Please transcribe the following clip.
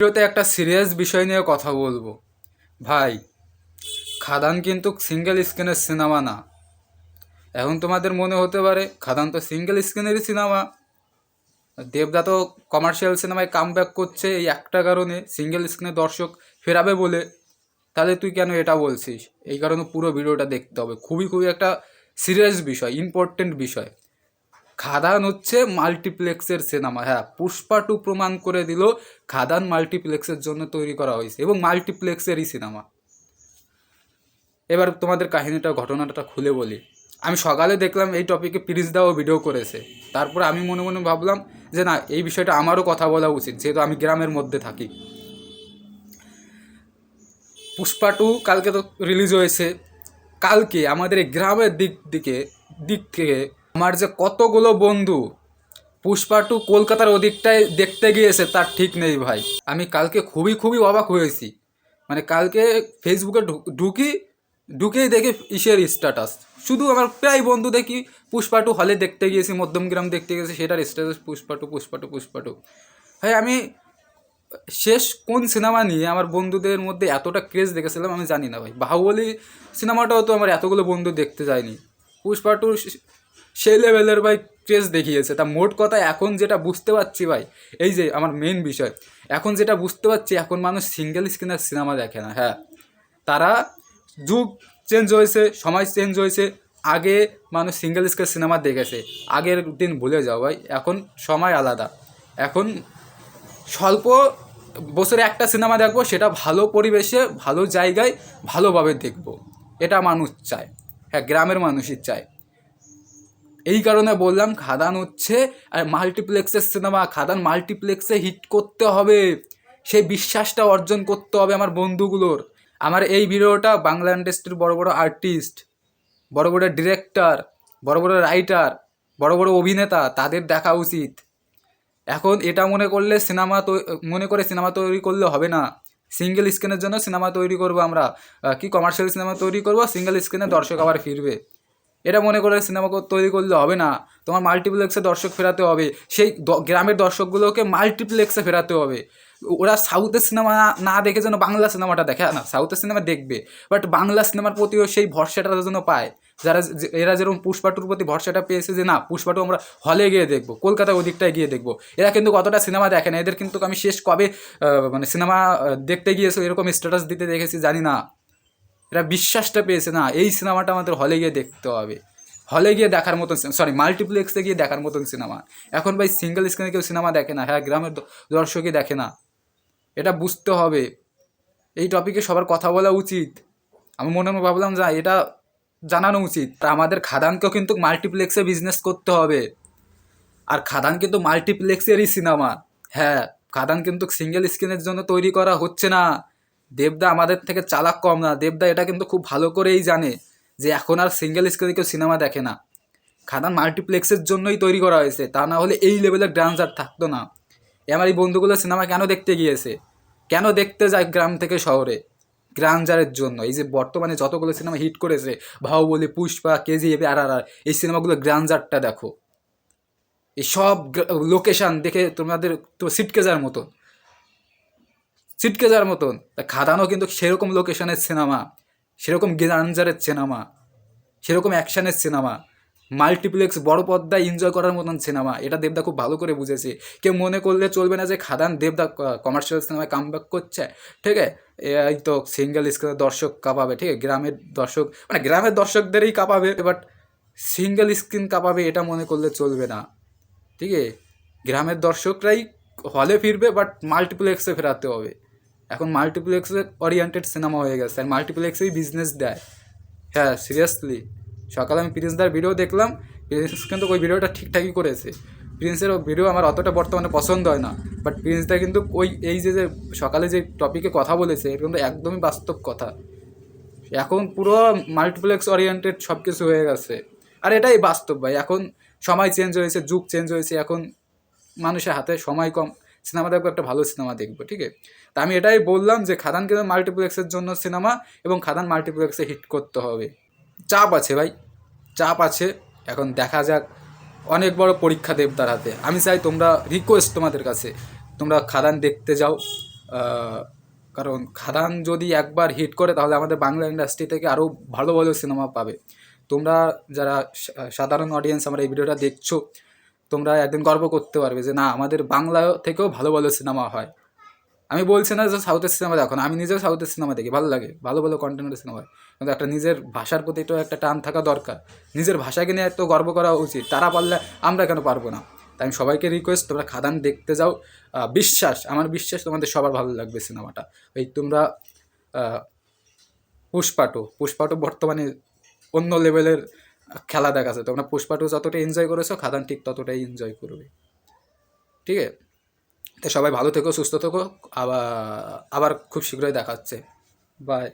ভিডিওতে একটা সিরিয়াস বিষয় নিয়ে কথা বলব। ভাই, খাদান কিন্তু সিঙ্গেল স্ক্রিনের সিনেমা না। এখন তোমাদের মনে হতে পারে, খাদান তো সিঙ্গেল স্ক্রিনেরই সিনেমা দেবদা তো কমার্শিয়াল সিনেমায় কাম করছে এই একটা কারণে সিঙ্গেল স্ক্রিনে দর্শক ফেরাবে বলে। তাহলে তুই কেন এটা বলছিস? এই কারণে পুরো ভিডিওটা দেখতে হবে। খুবই খুবই একটা সিরিয়াস বিষয় ইম্পর্টেন্ট বিষয়। খাদান হচ্ছে মাল্টিপ্লেক্সের সিনেমা। হ্যাঁ পুষ্পা টু প্রমাণ করে দিল, খাদান মাল্টিপ্লেক্সের জন্য তৈরি করা হয়েছে এবং মাল্টিপ্লেক্সেরই সিনেমা। এবার তোমাদের কাহিনীটা, ঘটনাটা খুলে বলি। আমি সকালে দেখলাম এই টপিকে প্রিন্স দাও ভিডিও করেছে। তারপর আমি মনে মনে ভাবলাম যে না, এই বিষয়টা আমারও কথা বলা উচিত, যেহেতু আমি গ্রামের মধ্যে থাকি। পুষ্পা টু কালকে তো রিলিজ হয়েছে। কালকে আমাদের গ্রামের দিক দিকে, দিক থেকে আমার যে কতগুলো বন্ধু পুষ্পা টু কলকাতার ওদিকটায় দেখতে গিয়েছে, তার ঠিক নেই ভাই। আমি কালকে খুবই খুবই অবাক হয়েছি। মানে কালকে ফেসবুকে ঢুকি, ঢুকেই দেখি ইসের স্ট্যাটাস শুধু আমার প্রায় বন্ধু দেখি পুষ্পা টু হলে দেখতে গিয়েছি, মধ্যমগ্রাম দেখতে গেছি সেটার status Pushpa two Pushpa two Pushpa two. ভাই, আমি শেষ কোন সিনেমা নিয়ে আমার বন্ধুদের মধ্যে এতটা ক্রেজ দেখেছিলাম আমি জানি না ভাই। বাহুবলী সিনেমাটাও তো আমার এতগুলো বন্ধু দেখতে যায়নি। পুষ্পা টু সেই লেভেলের ভাই ক্রেজ দেখিয়েছে। তা মোট কথা এখন যেটা বুঝতে পারছি ভাই, এই যে আমার মেন বিষয়, এখন যেটা বুঝতে পারছি, এখন মানুষ সিঙ্গেল স্ক্রিনের সিনেমা দেখে না হ্যাঁ। তারা যুগ চেঞ্জ হয়েছে, সময় চেঞ্জ হয়েছে, আগে মানুষ সিঙ্গেল স্ক্রিন সিনেমা দেখেছে। আগের দিন ভুলে যাও ভাই, এখন সময় আলাদা। এখন স্বল্প বছরে একটা সিনেমা দেখব, সেটা ভালো পরিবেশে, ভালো জায়গায়, ভালোভাবে দেখব। এটা মানুষ চায় হ্যাঁ গ্রামের মানুষই চায়। এই কারণে বললাম খাদান হচ্ছে, আর মাল্টিপ্লেক্সের সিনেমা খাদান মাল্টিপ্লেক্সে হিট করতে হবে। সেই বিশ্বাসটা অর্জন করতে হবে আমার বন্ধুগুলোর। আমার এই ভিডিওটা বাংলা ইন্ডাস্ট্রির বড় বড় আর্টিস্ট বড় বড় ডিরেক্টর বড় বড় রাইটার বড় বড় অভিনেতা, তাদের দেখা উচিত। এখন এটা মনে করলে সিনেমা মনে করে সিনেমা তৈরি করলে হবে না। সিঙ্গেল স্ক্রিনের জন্য সিনেমা তৈরি করব আমরা। কি কমার্শিয়াল সিনেমা তৈরি করব? সিঙ্গেল স্ক্রিনে দর্শক আবার ফিরবে। এটা মনে করে সিনেমা তৈরি করলে হবে না। তোমার মাল্টিপ্লেক্সে দর্শক ফেরাতে হবে। সেই গ্রামের দর্শকগুলোকে মাল্টিপ্লেক্সে ফেরাতে হবে। ওরা সাউথের সিনেমা না দেখে যেন বাংলা সিনেমাটা দেখে। না সাউথের সিনেমা দেখবে। বাট বাংলা সিনেমার প্রতিও সেই ভরসাটা যেন পায়। যারা এরা যেরকম পুষ্পাটুর প্রতি ভরসাটা পেয়েছে যে, না, পুষ্পাটু আমরা হলে গিয়ে দেখব কলকাতা ওদিকটায় গিয়ে দেখব। এরা কিন্তু কতটা সিনেমা দেখে না। এদের কিন্তু আমি শেষ কবে মানে সিনেমা দেখতে গিয়েছে, এরকম স্ট্যাটাস দিতে দেখেছি, জানি না। এরা বিশ্বাসটা পেয়েছে, না, এই সিনেমাটা আমাদের হলে গিয়ে দেখতে হবে। হলে গিয়ে দেখার মতন সরি মাল্টিপ্লেক্সে গিয়ে দেখার মতন সিনেমা। এখন ভাই সিঙ্গেল স্ক্রিনে কেউ সিনেমা দেখে না হ্যাঁ গ্রামের দর্শকই দেখে না। এটা বুঝতে হবে। এই টপিকে সবার কথা বলা উচিত। আমি মনে মনে ভাবলাম, যা, এটা জানানো উচিত। আমাদের খাদানকেও কিন্তু মাল্টিপ্লেক্সে বিজনেস করতে হবে। আর খাদান কিন্তু মাল্টিপ্লেক্সেরই সিনেমা। হ্যাঁ খাদান কিন্তু সিঙ্গেল স্ক্রিনের জন্য তৈরি করা হচ্ছে না। দেবদা আমাদের থেকে চালাক কম না। দেবদা এটা কিন্তু খুব ভালো করেই জানে যে এখন আর সিঙ্গেল স্ক্রিনে কেউ সিনেমা দেখে না। খাদান মাল্টিপ্লেক্সের জন্যই তৈরি করা হয়েছে তা না হলে এই লেভেলের ড্রান্সার থাকতো না। আমার এই বন্ধুগুলো সিনেমা কেন দেখতে গিয়েছে? কেন দেখতে যায় গ্রাম থেকে শহরে? গ্রানজারের জন্য। এই যে বর্তমানে যতগুলো সিনেমা হিট করেছে বাহুবলী পুষ্পা কেজিএফ আর আর আর, এই সিনেমাগুলো গ্রানজারটা দেখো। এই সব লোকেশন দেখে তোমাদের তো সিটকে যাওয়ার সিটকে যাওয়ার মতন। তা খাদানও কিন্তু সেরকম লোকেশনের সিনেমা সেরকম গ্রানজারের সিনেমা সেরকম অ্যাকশানের সিনেমা মাল্টিপ্লেক্স বড় পর্দায় এনজয় করার মতন সিনেমা এটা দেবদা খুব ভালো করে বুঝেছে। কেউ মনে করলে চলবে না যে খাদান দেবদা কমার্শিয়াল সিনেমায় কাম করছে। ঠিক আছে? এই তো সিঙ্গেল স্ক্রিনের দর্শক কাঁপাবে, ঠিক আছে? গ্রামের দর্শক মানে গ্রামের দর্শকদেরই কাঁপাবে বাট সিঙ্গেল স্ক্রিন কাঁপাবে এটা মনে করলে চলবে না। ঠিক আছে? গ্রামের দর্শকরাই হলে ফিরবে বাট মাল্টিপ্লেক্সে ফেরাতে হবে। এখন মাল্টিপ্লেক্সে ওরিয়েন্টেড সিনেমা হয়ে গেছে, আর মাল্টিপ্লেক্সেই বিজনেস দেয়। হ্যাঁ সিরিয়াসলি সকালে আমি প্রিন্সদার ভিডিও দেখলাম প্রিন্স কিন্তু ওই ভিডিওটা ঠিকঠাকই করেছে। প্রিন্সের ভিডিও আমার অতটা বর্তমানে পছন্দ হয় না বাট প্রিন্সদা কিন্তু ওই, এই যে যে সকালে যে টপিকে কথা বলেছে, এটা কিন্তু একদমই বাস্তব কথা। এখন পুরো মাল্টিপ্লেক্স ওরিয়েন্টেড সব কিছু হয়ে গেছে। আর এটাই বাস্তব ভাই, এখন সময় চেঞ্জ হয়েছে, যুগ চেঞ্জ হয়েছে, এখন মানুষের হাতে সময় কম। সিনেমা দেখব, একটা ভালো সিনেমা দেখব ঠিক আছে তা আমি এটাই বললাম যে খাদান কিন্তু মাল্টিপ্লেক্সের জন্য সিনেমা এবং খাদান মাল্টিপ্লেক্সে হিট করতে হবে। চাপ আছে ভাই, চাপ আছে। এখন দেখা যাক, অনেক বড় পরীক্ষা দেবদার হাতে। আমি চাই তোমরা রিকোয়েস্ট তোমাদের কাছে, তোমরা খাদান দেখতে যাও। কারণ খাদান যদি একবার হিট করে, তাহলে আমাদের বাংলা ইন্ডাস্ট্রি থেকে আরও ভালো ভালো সিনেমা পাবে। তোমরা যারা সাধারণ অডিয়েন্স আমরা এই ভিডিওটা দেখছ তোমরা একদিন গর্ব করতে পারবে যে না, আমাদের বাংলা থেকেও ভালো ভালো সিনেমা হয়। আমি বলছি না যে সাউথের সিনেমা দেখো না, আমি নিজেও সাউথের সিনেমা দেখি, ভালো লাগে, ভালো ভালো কন্টেন্টের সিনেমা হয়। কিন্তু একটা নিজের ভাষার প্রতি তো একটা টান থাকা দরকার। নিজের ভাষাকে নিয়ে এত গর্ব করা উচিত, তারা পারলে আমরা কেন পারব না? তাই আমি সবাইকে রিকোয়েস্ট তোমরা খাদান দেখতে যাও। বিশ্বাস, আমার বিশ্বাস তোমাদের সবার ভালো লাগবে সিনেমাটা। এই তোমরা পুষ্পাটো পুষ্পাটু পুষ্পাটু বর্তমানে অন্য লেভেলের খেলা দেখাচ্ছে। তোমরা পুষ্পা টু যতটা এনজয় করেছ, খাদান ঠিক ততটাই এনজয় করবে। ঠিক আছে? তো সবাই ভালো থেকো, সুস্থ থেকো, আবার আবার খুব শীঘ্রই দেখাচ্ছে। বাই